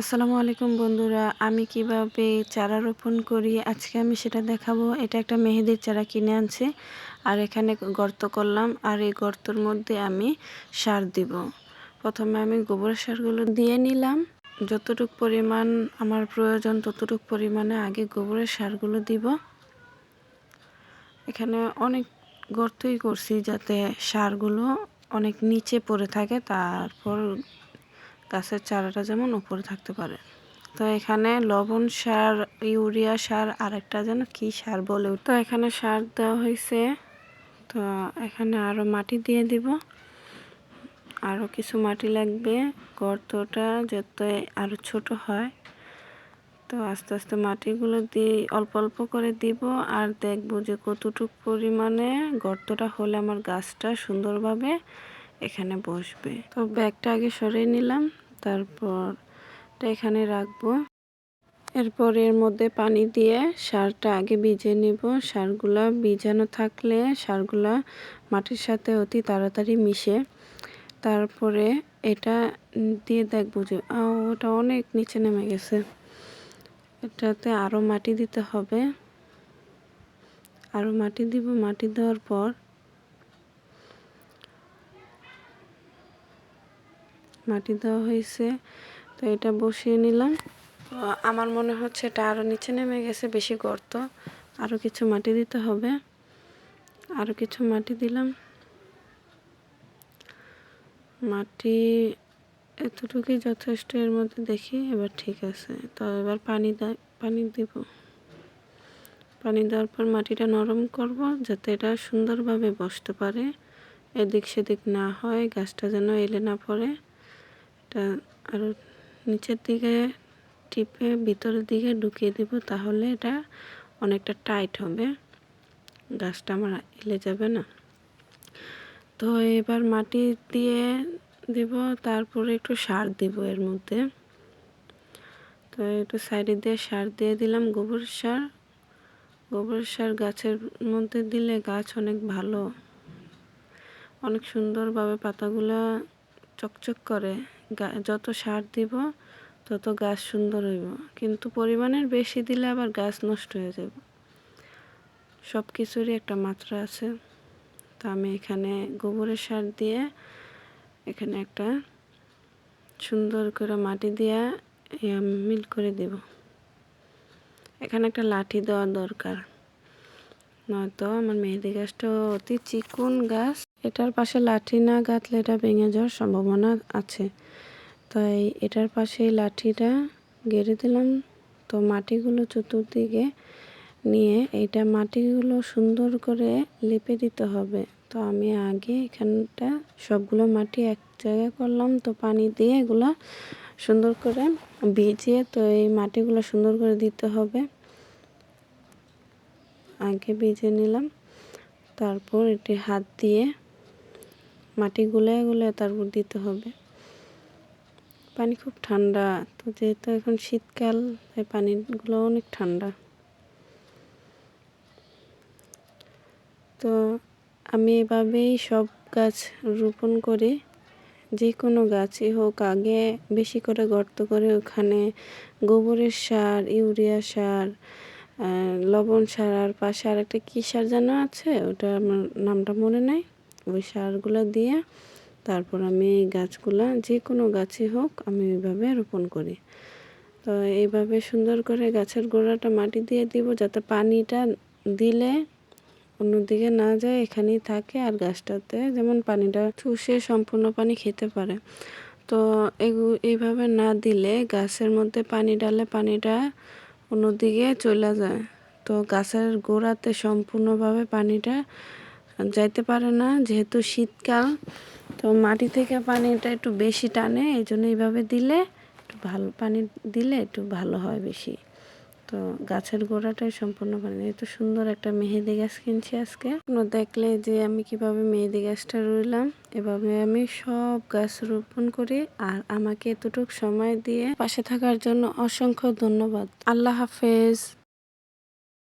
আসসালামু আলাইকুম বন্ধুরা, আমি কীভাবে চারা রোপণ করি? আজকে আমি সেটা দেখাবো। এটা একটা মেহেদির চারা কিনে আনছি আর এখানে গর্ত করলাম আর এই গর্তর মধ্যে আমি সার দিব। প্রথমে আমি গোবর সারগুলো দিয়ে নিলাম। যতটুক পরিমাণ আমার প্রয়োজন ততটুক পরিমাণে আগে গোবরের সারগুলো দিব। এখানে অনেক গর্তই করছি যাতে সারগুলো অনেক নিচে পড়ে থাকে, তারপর গাছের চারাটা যেমন উপরে থাকতে পারে। তো এখানে লবণ সার, ইউরিয়া সার আর একটা যেন কি সার বলে তো এখানে সার দেওয়া হয়েছে। তো এখানে আরও মাটি দিয়ে দিব। আরও কিছু মাটি লাগবে। গর্তটা যাতে আরও ছোট হয়। তো আস্তে আস্তে মাটিগুলো দিয়ে অল্প অল্প করে দিব। আর দেখব যে কতটুকু পরিমাণে গর্তটা হলে আমার গাছটা সুন্দরভাবে এখানে বসবে। তো ব্যাগটা আগে সরিয়ে নিলাম। তারপর এখানে রাখব। এরপর এর মধ্যে পানি দিয়ে সারটা আগে ভিজে নিব। সারগুলা ভিজানো থাকলে সারগুলা মাটির সাথে অতি তাড়াতাড়ি মিশে। তারপরে এটা দিয়ে দেখব যে ওটা অনেক নিচে নেমে গেছে। এটাতে আরও মাটি দিতে হবে। আরও মাটি দিব। মাটি দেওয়ার পর মাটি দেওয়া হয়েছে, তো এটা বসিয়ে নিলাম। আমার মনে হচ্ছে এটা আরও নিচে নেমে গেছে, বেশি গর্ত। আরও কিছু মাটি দিতে হবে। আরও কিছু মাটি দিলাম। মাটি এতটুকুই যথেষ্ট, এর মধ্যে দেখি, এবার ঠিক আছে। তো এবার পানি পানি দিব। পানি দেওয়ার পর মাটিটা নরম করব, যাতে এটা সুন্দরভাবে বসতে পারে। এদিক সেদিক না হয়, গাছটা যেন এলে না পড়ে। এটা আরও নিচের দিকে টিপে ভিতরের দিকে ঢুকিয়ে দেব, তাহলে এটা অনেকটা টাইট হবে। গাছটা আমার এলে যাবে না। তো এবার মাটি দিয়ে দেব, তারপরে একটু সার দিব এর মধ্যে। তো একটু সাইডে দিয়ে সার দিয়ে দিলাম গোবর সার। গোবর সার গাছের মধ্যে দিলে গাছ অনেক ভালো, অনেক সুন্দরভাবে পাতাগুলা চকচক করে। যত সার দিব, তত গাছ সুন্দর হইব। কিন্তু পরিমাণের বেশি দিলে আবার গাছ নষ্ট হয়ে যাব। সব কিছুরই একটা মাত্রা আছে। তো আমি এখানে গোবরের সার দিয়ে এখানে একটা সুন্দর করে মাটি দিয়ে মিল করে দেব। এখানে একটা লাঠি দেওয়া দরকার। নয়তো আমার মেহেদি গাছটা অতি চিকুন গাছ। এটার পাশে লাঠি না গাঁথলে এটা ভেঙে যাওয়ার সম্ভাবনা আছে। তাই এটার পাশে লাঠিটা গেড়ে দিলাম। তো মাটিগুলো চতুর্দিকে নিয়ে এইটা মাটিগুলো সুন্দর করে লেপে দিতে হবে। তো আমি আগে এখানটা সবগুলো মাটি এক জায়গায় করলাম। তো পানি দিয়ে এগুলো সুন্দর করে ভিজিয়ে তো এই মাটিগুলো সুন্দর করে দিতে হবে। আগে ভিজে নিলাম। তারপর এটি হাত দিয়ে মাটি গুলে গুলে তারপর দিতে হবে। পানি খুব ঠান্ডা, তো যেহেতু এখন শীতকাল, তাই পানিগুলো অনেক ঠান্ডা। তো আমি এভাবেই সব গাছ রোপণ করি, যে কোনো গাছই হোক, আগে বেশি করে গর্ত করে ওখানে গোবরের সার, ইউরিয়া সার লবণ সার, আর পাশে আর একটা কী সার যেন আছে, ওটা আমার নামটা মনে নেই। ওই সারগুলো দিয়ে তারপর আমি এই গাছগুলা যে কোনো গাছই হোক, আমি ওইভাবে রোপণ করি। তো এইভাবে সুন্দর করে গাছের গোড়াটা মাটি দিয়ে দিব যাতে পানিটা দিলে অন্যদিকে না যায়, এখানেই থাকে আর গাছটাতে যেমন পানিটা চুষে সম্পূর্ণ পানি খেতে পারে। তো এইভাবে না দিলে গাছের মধ্যে পানি ডালে পানিটা অন্যদিকে চলে যায়। তো গাছের গোড়াতে সম্পূর্ণভাবে পানিটা যাইতে পারে না, যেহেতু শীতকাল, তো মাটি থেকে পানিটা একটু বেশি টানে এই জন্য এইভাবে দিলে একটু ভালো, পানি দিলে একটু ভালো হয় বেশি। তো গাছের গোড়াটাই সম্পূর্ণ পানি। এত সুন্দর একটা মেহেদি গাছ কিনছি আজকে আপনার দেখলে যে আমি কীভাবে মেহেদি গাছটা রইলাম, এভাবে আমি সব গাছ রোপণ করি, আর আমাকে এতটুকু সময় দিয়ে পাশে থাকার জন্য অসংখ্য ধন্যবাদ। আল্লাহ হাফেজ।